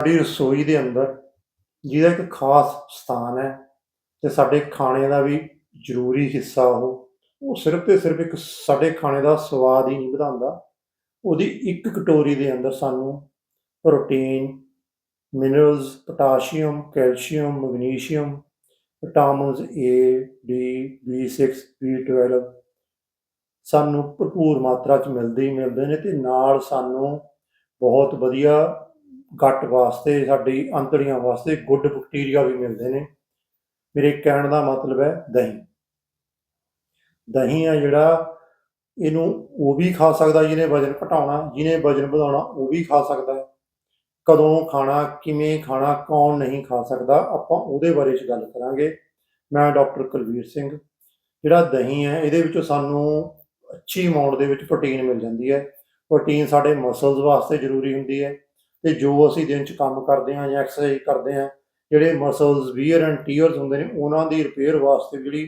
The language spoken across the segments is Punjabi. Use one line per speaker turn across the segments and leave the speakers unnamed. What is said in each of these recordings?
ਸਾਡੀ ਰਸੋਈ ਦੇ ਅੰਦਰ ਜਿਹਦਾ ਇੱਕ ਖਾਸ ਸਥਾਨ ਹੈ ਤੇ ਸਾਡੇ ਖਾਣੇ ਦਾ ਵੀ ਜ਼ਰੂਰੀ ਹਿੱਸਾ ਉਹ। ਉਹ ਸਿਰਫ ਤੇ ਸਿਰਫ ਇੱਕ ਸਾਡੇ ਖਾਣੇ ਦਾ ਸਵਾਦ ਹੀ ਨਹੀਂ ਵਧਾਉਂਦਾ। ਉਹਦੀ ਇੱਕ ਕਟੋਰੀ ਦੇ ਅੰਦਰ ਸਾਨੂੰ protein, minerals, potassium, calcium, magnesium, vitamins A D B6 B12 ਸਾਨੂੰ ਭਰਪੂਰ ਮਾਤਰਾ 'ਚ ਮਿਲਦੇ ਹੀ ਮਿਲਦੇ ਨੇ ਤੇ ਨਾਲ ਸਾਨੂੰ ਬਹੁਤ ਵਧੀਆ ਗੱਟ ਵਾਸਤੇ, ਸਾਡੀ ਅੰਤੜੀਆਂ ਵਾਸਤੇ ਗੁੱਡ ਬੈਕਟੀਰੀਆ ਵੀ ਮਿਲਦੇ ਨੇ। ਮੇਰੇ ਕਹਿਣ ਦਾ ਮਤਲਬ ਹੈ ਦਹੀਂ। ਦਹੀਂ ਆ ਜਿਹੜਾ, ਇਹਨੂੰ ਉਹ ਵੀ ਖਾ ਸਕਦਾ ਜਿਹਨੇ ਵਜਨ ਘਟਾਉਣਾ, ਜਿਹਨੇ ਵਜਨ ਵਧਾਉਣਾ, ਉਹ ਵੀ ਖਾ ਸਕਦਾ ਹੈ। ਕਦੋਂ ਖਾਣਾ, ਕਿਵੇਂ ਖਾਣਾ, ਕੌਣ ਨਹੀਂ ਖਾ ਸਕਦਾ, ਆਪਾਂ ਉਹਦੇ ਬਾਰੇ ਚ ਗੱਲ ਕਰਾਂਗੇ। ਮੈਂ ਡਾਕਟਰ ਕੁਲਵੀਰ ਸਿੰਘ, ਜਿਹੜਾ ਦਹੀਂ ਹੈ, ਇਹਦੇ ਵਿੱਚੋਂ ਸਾਨੂੰ ਅੱਛੀ ਅਮਾਉਂਟ ਦੇ ਵਿੱਚ ਪ੍ਰੋਟੀਨ ਮਿਲ ਜਾਂਦੀ ਹੈ। ਪ੍ਰੋਟੀਨ ਸਾਡੇ ਮਸਲਸ ਵਾਸਤੇ ਜ਼ਰੂਰੀ ਹੁੰਦੀ ਹੈ। ਤੇ ਜੋ ਅਸੀਂ ਦਿਨ ਚ ਕੰਮ ਕਰਦੇ ਹਾਂ ਜਾਂ ਐਕਸਰਸਾਈਜ਼ ਕਰਦੇ ਹਾਂ, ਜਿਹੜੇ ਮਸਲਸ ਵੀਅਰ ਐਂਡ ਟੀਅਰਸ ਹੁੰਦੇ ਨੇ, ਉਹਨਾਂ ਦੀ ਰਿਪੇਅਰ ਵਾਸਤੇ ਜਿਹੜੀ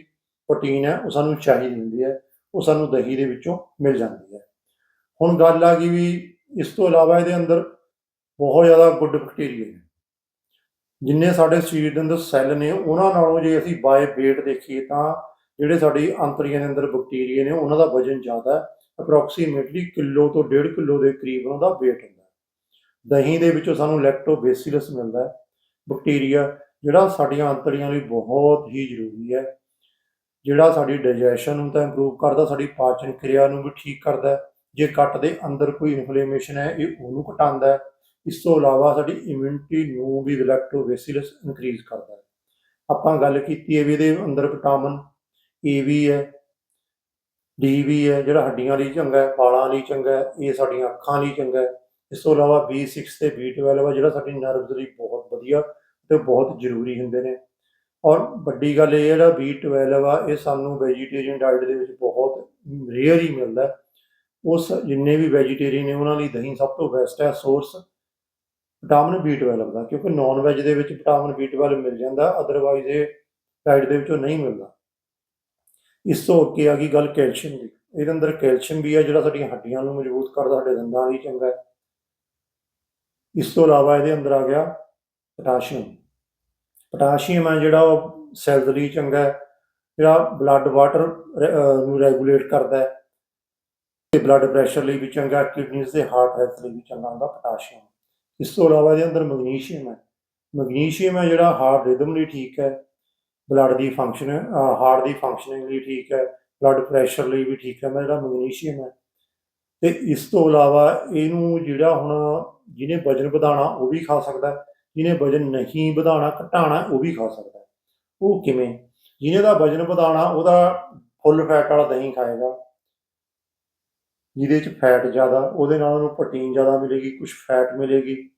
ਪ੍ਰੋਟੀਨ ਹੈ, ਉਹ ਸਾਨੂੰ ਚਾਹੀਦੀ ਹੁੰਦੀ ਹੈ, ਉਹ ਸਾਨੂੰ ਦਹੀਂ ਦੇ ਵਿੱਚੋਂ ਮਿਲ ਜਾਂਦੀ ਹੈ। ਹੁਣ ਗੱਲ ਆ ਗਈ ਵੀ ਇਸ ਤੋਂ ਇਲਾਵਾ ਇਹਦੇ ਅੰਦਰ ਬਹੁਤ ਜ਼ਿਆਦਾ ਗੁੱਡ ਬੈਕਟੀਰੀਆ ਨੇ। ਜਿੰਨੇ ਸਾਡੇ ਸਰੀਰ ਦੇ ਅੰਦਰ ਸੈੱਲ ਨੇ, ਉਹਨਾਂ ਨਾਲੋਂ ਜੇ ਅਸੀਂ ਬਾਏ weight ਦੇਖੀਏ ਤਾਂ ਜਿਹੜੇ ਸਾਡੀ ਅੰਤਰੀਆਂ ਦੇ ਅੰਦਰ ਬੈਕਟੀਰੀਆ ਨੇ, ਉਹਨਾਂ ਦਾ ਵਜਨ ਜ਼ਿਆਦਾ ਹੈ ਅਪਰੋਕਸੀਮੇਟਲੀ ਕਿਲੋ ਤੋਂ 1.5 ਕਿਲੋ ਦੇ ਕਰੀਬ ਉਹਨਾਂ ਦਾ weight ਹੈ। ਦਹੀਂ ਦੇ ਵਿੱਚੋਂ ਸਾਨੂੰ ਲੈਕਟੋਬੈਸਿਲਸ ਮਿਲਦਾ ਹੈ ਬੈਕਟੀਰੀਆ ਜਿਹੜਾ ਸਾਡੀਆਂ ਅੰਤੜੀਆਂ ਲਈ ਬਹੁਤ ਹੀ ਜ਼ਰੂਰੀ ਹੈ। ਜਿਹੜਾ ਸਾਡੀ ਡਾਈਜੈਸ਼ਨ ਨੂੰ ਤਾਂ ਇੰਪਰੂਵ ਕਰਦਾ, ਸਾਡੀ ਪਾਚਨ ਕਿਰਿਆ ਨੂੰ ਵੀ ਠੀਕ ਕਰਦਾ ਜੇ ਕੱਟ ਦੇ ਅੰਦਰ ਕੋਈ ਇਨਫਲੇਮੇਸ਼ਨ ਹੈ, ਇਹ ਉਹਨੂੰ ਘਟਾਉਂਦਾ ਹੈ। ਇਸ ਤੋਂ ਇਲਾਵਾ ਸਾਡੀ ਇਮਿਊਨਿਟੀ ਨੂੰ ਵੀ ਲੈਕਟੋਬੈਸਿਲਸ ਇਨਕਰੀਜ਼ ਕਰਦਾ ਹੈ। ਆਪਾਂ ਗੱਲ ਕੀਤੀ ਹੈ ਵੀ ਇਹਦੇ ਅੰਦਰ ਵਿਟਾਮਿਨ ਏ ਵੀ ਹੈ ਡੀ ਵੀ ਹੈ, ਜਿਹੜਾ ਹੱਡੀਆਂ ਲਈ ਚੰਗਾ ਹੈ, ਵਾਲਾਂ ਲਈ ਚੰਗਾ ਹੈ, ਇਹ ਸਾਡੀਆਂ ਅੱਖਾਂ ਲਈ ਚੰਗਾ ਹੈ। ਇਸ ਤੋਂ ਇਲਾਵਾ B6 ਤੇ B12 ਆ, ਜਿਹੜਾ ਸਾਡੀ ਨਰਵਸ ਲਈ ਬਹੁਤ ਵਧੀਆ ਤੇ ਬਹੁਤ ਜ਼ਰੂਰੀ ਹੁੰਦੇ ਨੇ। ਔਰ ਵੱਡੀ ਗੱਲ ਇਹ ਜਿਹੜਾ B12 ਆ, ਇਹ ਸਾਨੂੰ ਵੈਜੀਟੇਰੀਅਨ ਡਾਈਟ ਦੇ ਵਿੱਚ ਬਹੁਤ ਰੇਅਰ ਹੀ ਮਿਲਦਾ ਉਸ ਜਿੰਨੇ ਵੀ ਵੈਜੀਟੇਰੀਅਨ ਨੇ, ਉਹਨਾਂ ਲਈ ਦਹੀਂ ਸਭ ਤੋਂ ਬੈਸਟ ਹੈ ਸੋਰਸ ਵਿਟਾਮਿਨ B12 ਦਾ, ਕਿਉਂਕਿ ਨਾਨ ਵੈਜ ਦੇ ਵਿੱਚ ਵਿਟਾਮਿਨ B12 ਮਿਲ ਜਾਂਦਾ ਅਦਰਵਾਈਜ਼ ਇਹ ਡਾਈਟ ਦੇ ਵਿੱਚੋਂ ਨਹੀਂ ਮਿਲਦਾ। ਇਸ ਤੋਂ ਅੱਗੇ ਆ ਗਈ ਗੱਲ ਕੈਲਸ਼ੀਅਮ ਦੀ। ਇਹਦੇ ਅੰਦਰ ਕੈਲਸ਼ੀਅਮ ਵੀ ਹੈ ਜਿਹੜਾ ਸਾਡੀਆਂ ਹੱਡੀਆਂ ਨੂੰ ਮਜ਼ਬੂਤ ਕਰਦਾ, ਸਾਡੇ ਦੰਦਾਂ ਲਈ ਚੰਗਾ ਹੈ। ਇਸ ਤੋਂ ਇਲਾਵਾ ਇਹਦੇ ਅੰਦਰ ਆ ਗਿਆ ਪੋਟਾਸ਼ੀਅਮ। ਪੋਟਾਸ਼ੀਅਮ ਹੈ ਜਿਹੜਾ ਉਹ ਸੈਲਸ ਲਈ ਚੰਗਾ ਹੈ, ਜਿਹੜਾ ਬਲੱਡ ਵਾਟਰ ਨੂੰ ਰੈਗੂਲੇਟ ਕਰਦਾ ਹੈ। ਤੇ ਬਲੱਡ ਪ੍ਰੈਸ਼ਰ ਲਈ ਵੀ ਚੰਗਾ ਕਿਡਨੀਜ਼ ਦੇ ਹਾਰਟ ਹੈਲਥ ਲਈ ਵੀ ਚੰਗਾ ਹੁੰਦਾ ਪੋਟਾਸ਼ੀਅਮ। ਇਸ ਤੋਂ ਇਲਾਵਾ ਇਹਦੇ ਅੰਦਰ ਮੈਗਨੀਸ਼ੀਅਮ ਹੈ। ਮੈਗਨੀਸ਼ੀਅਮ ਹੈ ਜਿਹੜਾ ਹਾਰਟ ਰਿਦਮ ਲਈ ਠੀਕ ਹੈ ਬਲੱਡ ਦੀ ਫੰਕਸ਼ਨ ਹਾਰਟ ਦੀ ਫੰਕਸ਼ਨਿੰਗ ਲਈ ਠੀਕ ਹੈ ਬਲੱਡ ਪ੍ਰੈਸ਼ਰ ਲਈ ਵੀ ਠੀਕ ਹੈ, ਮੈਂ ਜਿਹੜਾ ਮੈਗਨੀਸ਼ੀਅਮ ਹੈ ਤੇ ਇਸ ਤੋਂ ਇਲਾਵਾ ਇਹਨੂੰ ਜਿਹੜਾ ਹੁਣ ਜਿਹਨੇ ਵਜਨ ਵਧਾਉਣਾ ਉਹ ਵੀ ਖਾ ਸਕਦਾ ਜਿਹਨੇ ਵਜਨ ਨਹੀਂ ਵਧਾਉਣਾ, ਘਟਾਉਣਾ ਉਹ ਵੀ ਖਾ ਸਕਦਾ ਉਹ ਕਿਵੇਂ? ਜਿਹਨੇ ਦਾ ਵਜਨ ਵਧਾਉਣਾ ਉਹਦਾ ਫੁੱਲ ਫੈਟ ਵਾਲਾ ਦਹੀਂ ਖਾਏਗਾ। ਜਿਹਦੇ ਚ ਫੈਟ ਜ਼ਿਆਦਾ, ਉਹਦੇ ਨਾਲ ਉਹਨੂੰ ਪ੍ਰੋਟੀਨ ਜ਼ਿਆਦਾ ਮਿਲੇਗੀ ਕੁਝ ਫੈਟ ਮਿਲੇਗੀ।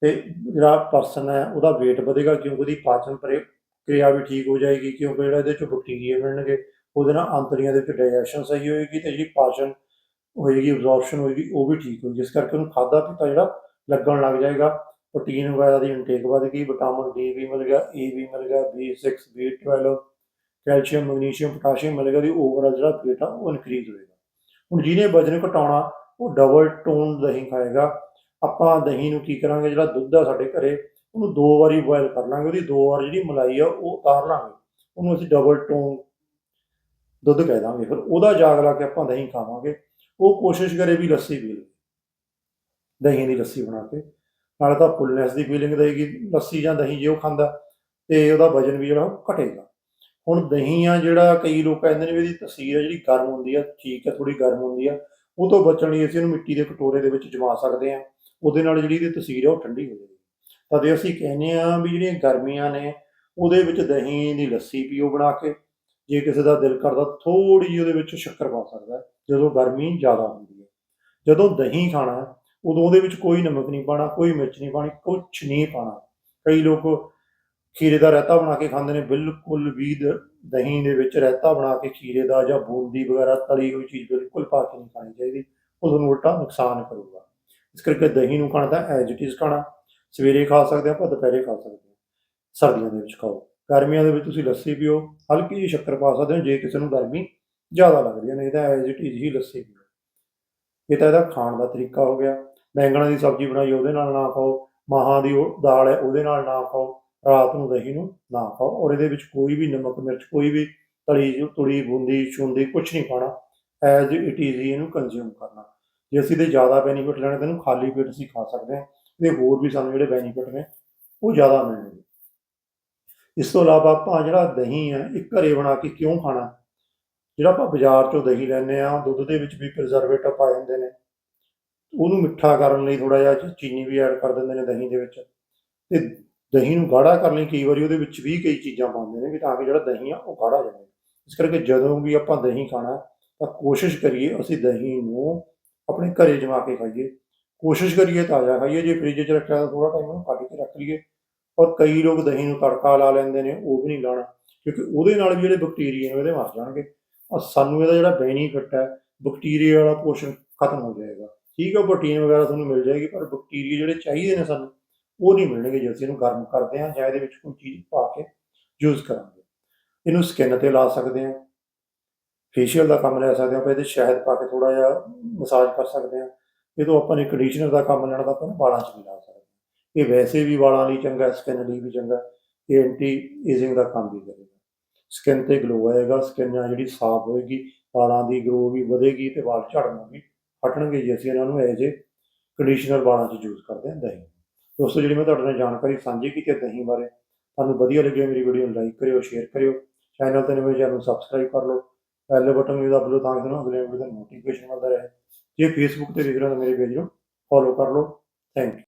ਤੇ ਜਿਹੜਾ ਪਰਸਨ ਹੈ, ਉਹਦਾ weight ਵਧੇਗਾ ਕਿਉਂਕਿ ਉਹਦੀ ਪਾਚਨ ਪ੍ਰੇ- ਕਿਰਿਆ ਵੀ ਠੀਕ ਹੋ ਜਾਏਗੀ, ਕਿਉਂਕਿ ਜਿਹੜਾ ਇਹਦੇ ਚ ਬੈਕਟੀਰੀਆ ਮਿਲਣਗੇ, ਉਹਦੇ ਨਾਲ ਅੰਤਰੀਆਂ ਦੇ ਵਿੱਚ ਡਾਈਜੈਸ਼ਨ ਸਹੀ ਹੋਏਗੀ ਤੇ ਜਿਹੜੀ ਪਾਚਨ ਹੋਏਗੀ ਅਬਜ਼ੌਰਪਸ਼ਨ ਹੋਏਗੀ ਉਹ ਵੀ ਠੀਕ ਹੋਏਗੀ ਜਿਸ ਕਰਕੇ ਉਹਨੂੰ ਖਾਦਾ ਪੀਤਾ ਜਿਹੜਾ ਲੱਗਣ ਲੱਗ ਜਾਏਗਾ। ਪ੍ਰੋਟੀਨ ਵਗੈਰਾ ਦੀ ਇਨਟੇਕ ਵਧ ਗਈ ਵਿਟਾਮਿਨ ਡੀ ਵੀ ਮਿਲ ਗਿਆ ਏ ਵੀ ਮਿਲ ਗਿਆ B6 B12 calcium magnesium potassium ਮਿਲ ਗਿਆ ਦੀ ਓਵਰਆਲ ਜਿਹੜਾ weight ਆ ਉਹ ਇਨਕਰੀਜ਼ ਹੋਏਗਾ। ਹੁਣ ਜਿਹਨੇ ਵਜਨ ਘਟਾਉਣਾ, ਉਹ ਡਬਲ ਟੋਨ ਦਹੀਂ ਖਾਏਗਾ। ਆਪਾਂ ਦਹੀਂ ਨੂੰ ਕੀ ਕਰਾਂਗੇ, ਜਿਹੜਾ ਦੁੱਧ ਆ ਸਾਡੇ ਘਰੇ, ਉਹਨੂੰ ਦੋ ਵਾਰੀ ਬੋਇਲ ਕਰ ਲਾਂਗੇ, ਉਹਦੀ ਦੋ ਵਾਰ ਜਿਹੜੀ ਮਲਾਈ ਆ ਉਹ ਉਤਾਰ ਲਾਂਗੇ। ਉਹਨੂੰ ਅਸੀਂ ਡਬਲ ਟੋਨ ਦੁੱਧ ਕਹਿ ਦਾਂਗੇ। ਫਿਰ ਉਹਦਾ ਜਾਗ ਲਾ ਕੇ ਆਪਾਂ ਦਹੀਂ ਖਾਵਾਂਗੇ। ਉਹ ਕੋਸ਼ਿਸ਼ ਕਰੇ ਵੀ ਲੱਸੀ ਪੀ ਲਵੇ। ਦਹੀਂ ਦੀ ਲੱਸੀ ਬਣਾ ਕੇ। ਨਾਲੇ ਤਾਂ ਫੁੱਲਨੈਸ ਦੀ ਫੀਲਿੰਗ ਦੇਗੀ ਲੱਸੀ ਜਾਂ ਦਹੀਂ ਜੇ ਉਹ ਖਾਂਦਾ, ਤੇ ਉਹਦਾ ਵਜਨ ਵੀ ਜਿਹੜਾ ਉਹ ਘਟੇਗਾ। ਹੁਣ ਦਹੀਂ ਆ ਜਿਹੜਾ ਕਈ ਲੋਕ ਕਹਿੰਦੇ ਨੇ ਵੀ ਇਹਦੀ ਤਸੀਰ ਆ, ਜਿਹੜੀ ਗਰਮ ਹੁੰਦੀ ਆ, ਠੀਕ ਹੈ ਥੋੜੀ ਗਰਮ ਹੁੰਦੀ ਆ, ਉਹ ਤੋਂ ਬਚਣ ਲਈ ਅਸੀਂ ਉਹਨੂੰ ਮਿੱਟੀ ਦੇ ਕਟੋਰੇ ਦੇ ਵਿੱਚ ਜਮਾ ਸਕਦੇ ਆ ਉਹਦੇ ਨਾਲ ਜਿਹੜੀ ਇਹਦੀ ਤਸੀਰ ਆ, ਉਹ ਠੰਡੀ ਹੋ ਜਾਏਗੀ। ਤਾਂ ਜੇ ਅਸੀਂ ਕਹਿੰਦੇ ਆ ਵੀ ਜਿਹੜੀਆਂ ਗਰਮੀਆਂ ਨੇ, ਉਹਦੇ ਵਿੱਚ ਦਹੀਂ ਦੀ ਲੱਸੀ ਪੀਓ ਬਣਾ ਕੇ। ਜੇ ਕਿਸੇ ਦਾ ਦਿਲ ਕਰਦਾ ਥੋੜੀ ਜਿਹੀ ਉਹਦੇ ਵਿੱਚ ਸ਼ੱਕਰ ਪਾ ਸਕਦਾ। ਜਦੋਂ ਗਰਮੀ ਜ਼ਿਆਦਾ ਹੁੰਦੀ ਹੈ, ਜਦੋਂ ਦਹੀਂ ਖਾਣਾ ਉਦੋਂ ਉਹਦੇ ਵਿੱਚ ਕੋਈ ਨਮਕ ਨਹੀਂ ਪਾਣਾ ਕੋਈ ਮਿਰਚ ਨਹੀਂ ਪਾਣੀ ਕੁਛ ਨਹੀਂ ਪਾਣਾ ਕਈ ਲੋਕ ਖੀਰੇ ਦਾ ਰਾਇਤਾ ਬਣਾ ਕੇ ਖਾਂਦੇ ਨੇ, ਬਿਲਕੁਲ ਵੀ ਦਹੀਂ ਦੇ ਵਿੱਚ ਰਾਇਤਾ ਬਣਾ ਕੇ ਖੀਰੇ ਦਾ ਜਾਂ ਬੂੰਦੀ ਵਗੈਰਾ, ਤਲੀ ਹੋਈ ਚੀਜ਼ ਬਿਲਕੁਲ ਪਾ ਕੇ ਨਹੀਂ ਖਾਣੀ ਚਾਹੀਦੀ, ਉਹ ਤੁਹਾਨੂੰ ਉਲਟਾ ਨੁਕਸਾਨ ਕਰੂਗਾ। ਇਸ ਕਰਕੇ ਦਹੀਂ ਨੂੰ ਖਾਣਾ ਤਾਂ ਐਜ ਇਟ ਇਜ਼ ਖਾਣਾ। ਸਵੇਰੇ ਖਾ ਸਕਦੇ ਆਪਾਂ ਦੁਪਹਿਰੇ ਖਾ ਸਕਦੇ ਹਾਂ। ਸਰਦੀਆਂ ਦੇ ਵਿੱਚ ਖਾਓ। ਗਰਮੀਆਂ ਦੇ ਵਿੱਚ ਤੁਸੀਂ ਲੱਸੀ ਪੀਓ, ਹਲਕੀ ਜਿਹੀ ਸ਼ੱਕਰ ਪਾ ਸਕਦੇ ਹੋ, ਜੇ ਕਿਸੇ ਨੂੰ ਗਰਮੀ ਜ਼ਿਆਦਾ ਲੱਗਦੀਆਂ ਨੇ ਇਹਦਾ ਐਜ ਇਟ ਇਜ਼ ਹੀ ਲੱਸੀ ਪੀਓ। ਇਹ ਤਾਂ ਇਹਦਾ ਖਾਣ ਦਾ ਤਰੀਕਾ ਹੋ ਗਿਆ। ਬੈਂਗਣਾ ਦੀ ਸਬਜ਼ੀ ਬਣਾਈ, ਉਹਦੇ ਨਾਲ ਨਾ ਖਾਓ। ਮਾਹਾਂ ਦੀ ਉਹ ਦਾਲ ਹੈ, ਉਹਦੇ ਨਾਲ ਨਾ ਖਾਓ। ਰਾਤ ਨੂੰ ਦਹੀਂ ਨੂੰ ਨਾ ਖਾਓ। ਔਰ ਇਹਦੇ ਵਿੱਚ ਕੋਈ ਵੀ ਨਮਕ, ਮਿਰਚ, ਕੋਈ ਵੀ ਤਲੀ ਤੁਲੀ ਬੂੰਦੀ ਛੁੰਦੀ ਕੁਝ ਨਹੀਂ ਖਾਣਾ ਐਜ਼ ਇਟ ਇਜ਼ ਹੀ ਇਹਨੂੰ ਕੰਜ਼ਿਊਮ ਕਰਨਾ। ਜੇ ਅਸੀਂ ਤੇ ਜ਼ਿਆਦਾ ਬੈਨੀਫਿਟ ਲੈਣੇ, ਤਾਂ ਇਹਨੂੰ ਖਾਲੀ ਪੇਟ ਅਸੀਂ ਖਾ ਸਕਦੇ ਹਾਂ। ਤੇ ਹੋਰ ਵੀ ਸਾਨੂੰ ਜਿਹੜੇ ਬੈਨੀਫਿਟ ਨੇ, ਉਹ ਜ਼ਿਆਦਾ ਮਿਲਣਗੇ। ਇਸ ਤੋਂ ਇਲਾਵਾ ਆਪਾਂ ਜਿਹੜਾ ਦਹੀਂ ਹੈ ਇਹ ਘਰੇ ਬਣਾ ਕੇ ਕਿਉਂ ਖਾਣਾ? ਜਿਹੜਾ ਆਪਾਂ ਬਾਜ਼ਾਰ ਚੋਂ ਦਹੀਂ ਲੈਂਦੇ ਆ ਦੁੱਧ ਦੇ ਵਿੱਚ ਵੀ ਪ੍ਰੀਜ਼ਰਵੇਟਿਵ ਪਾਏ ਹੁੰਦੇ ਨੇ। ਉਹਨੂੰ ਮਿੱਠਾ ਕਰਨ ਲਈ ਥੋੜਾ ਜਿਹਾ ਚੀਨੀ ਵੀ ਐਡ ਕਰ ਦਿੰਦੇ ਨੇ ਦਹੀਂ ਦੇ ਵਿੱਚ। ਤੇ ਦਹੀਂ ਨੂੰ ਗਾੜਾ ਕਰਨ ਲਈ ਕਈ ਵਾਰੀ ਉਹਦੇ ਵਿੱਚ ਵੀ ਕਈ ਚੀਜ਼ਾਂ ਪਾਉਂਦੇ ਨੇ ਵੀ ਤਾਂ ਕਿ ਜਿਹੜਾ ਦਹੀਂ ਆ, ਉਹ ਗਾੜਾ ਜਾਵੇ। ਇਸ ਕਰਕੇ ਜਦੋਂ ਵੀ ਆਪਾਂ ਦਹੀਂ ਖਾਣਾ, ਤਾਂ ਕੋਸ਼ਿਸ਼ ਕਰੀਏ ਅਸੀਂ ਦਹੀਂ ਨੂੰ ਆਪਣੇ ਘਰੇ ਜਮਾ ਕੇ ਖਾਈਏ। ਕੋਸ਼ਿਸ਼ ਕਰੀਏ ਤਾਜ਼ਾ ਖਾਈਏ, ਜੇ ਫ੍ਰਿਜ 'ਚ ਰੱਖਿਆ ਤਾਂ ਥੋੜਾ ਟਾਈਮ ਉਹਨੂੰ ਕੱਢ ਕੇ ਰੱਖ ਲਈਏ। ਔਰ ਕਈ ਲੋਕ ਦਹੀਂ ਨੂੰ ਤੜਕਾ ਲਾ ਲੈਂਦੇ ਨੇ, ਉਹ ਵੀ ਨਹੀਂ ਲਾਣਾ ਕਿਉਂਕਿ ਉਹਦੇ ਨਾਲ ਵੀ ਜਿਹੜੇ ਬੈਕਟੀਰੀਆ ਨੇ, ਉਹਦੇ ਮਰ ਜਾਣਗੇ। ਔਰ ਸਾਨੂੰ ਇਹਦਾ ਜਿਹੜਾ ਬੈਨੀਫਿਟ ਹੈ ਬੈਕਟੀਰੀਆ ਵਾਲਾ ਪੋਰਸ਼ਨ ਖਤਮ ਹੋ ਜਾਏਗਾ। ਠੀਕ ਹੈ ਪ੍ਰੋਟੀਨ ਵਗੈਰਾ ਤੁਹਾਨੂੰ ਮਿਲ ਜਾਏਗੀ, ਪਰ ਬੈਕਟੀਰੀਆ ਜਿਹੜੇ ਚਾਹੀਦੇ ਨੇ ਸਾਨੂੰ, ਉਹ ਨਹੀਂ ਮਿਲਣਗੇ ਜੇ ਅਸੀਂ ਇਹਨੂੰ ਗਰਮ ਕਰਦੇ ਹਾਂ ਜਾਂ ਇਹਦੇ ਵਿੱਚ ਕੋਈ ਚੀਜ਼ ਪਾ ਕੇ ਯੂਜ਼ ਕਰਾਂਗੇ। ਇਹਨੂੰ ਸਕਿਨ ਤੇ ਲਾ ਸਕਦੇ ਹਾਂ। ਫੇਸ਼ੀਅਲ ਦਾ ਕੰਮ ਲੈ ਸਕਦੇ ਹਾਂ, ਆਪਾਂ ਇਹਦੇ ਸ਼ਹਿਦ ਪਾ ਕੇ ਥੋੜਾ ਜਿਹਾ ਮਸਾਜ ਕਰ ਸਕਦੇ ਹਾਂ। ਇਹ ਤੋਂ ਆਪਾਂ ਨੇ ਕੰਡੀਸ਼ਨਰ ਦਾ ਕੰਮ ਲੈਣਾ ਤਾਂ ਆਪਾਂ ਨੂੰ ਵਾਲਾਂ 'ਚ ਵੀ ਲਾ ਸਕਦੇ ਹਾਂ। ਇਹ ਵੈਸੇ ਵੀ ਵਾਲਾਂ ਲਈ ਚੰਗਾ ਸਕਿਨ ਲਈ ਵੀ ਚੰਗਾ, ਇਹ ਐਂਟੀ ਏਜਿੰਗ ਦਾ ਕੰਮ ਵੀ ਕਰੇਗਾ। ਸਕਿਨ ਤੇ ਗਲੋ ਆਏਗਾ ਸਕਿਨ ਆ ਜਿਹੜੀ ਸਾਫ਼ ਹੋਏਗੀ ਵਾਲਾਂ ਦੀ ਗਰੋ ਵੀ ਵਧੇਗੀ ਤੇ ਵਾਲ ਝੜਨੋਂ ਵੀ ਹਟਣਗੇ ਜੇ। ਅਸੀਂ ਇਹਨਾਂ ਨੂੰ ਐਜ ਏ ਕੰਡੀਸ਼ਨਰ ਵਾਲਾਂ 'ਚ ਯੂਜ਼ ਕਰਦੇ ਹਾਂ, ਦਹੀਂ। ਦੋਸਤੋ, ਜਿਹੜੀ ਮੈਂ ਤੁਹਾਡੇ ਨਾਲ ਜਾਣਕਾਰੀ ਸਾਂਝੀ ਕੀਤੀ ਹੈ ਦਹੀਂ ਬਾਰੇ, ਤੁਹਾਨੂੰ ਵਧੀਆ ਲੱਗਿਆ ਮੇਰੀ ਵੀਡੀਓ ਨੂੰ ਲਾਈਕ ਕਰਿਓ ਸ਼ੇਅਰ ਕਰਿਓ। ਚੈਨਲ ਤੇ ਨਵੇਂ ਚੈਨਲ ਨੂੰ ਸਬਸਕ੍ਰਾਈਬ ਕਰ ਲਓ ਬੈਲ ਬਟਨ ਵੀ ਦਬਾ ਲਓ ਤਾਂ ਕਿ ਤੁਹਾਨੂੰ ਅਗਲੇ ਵੀਡੀਓ ਦਾ ਨੋਟੀਫਿਕੇਸ਼ਨ ਮਿਲਦਾ ਰਹੇ। ਜੇ ਫੇਸਬੁੱਕ ਤੇ ਦੇਖ ਰਹੇ ਹੋ ਤਾਂ ਮੇਰੇ ਪੇਜ ਨੂੰ ਫੋਲੋ ਕਰ ਲਓ। Thank you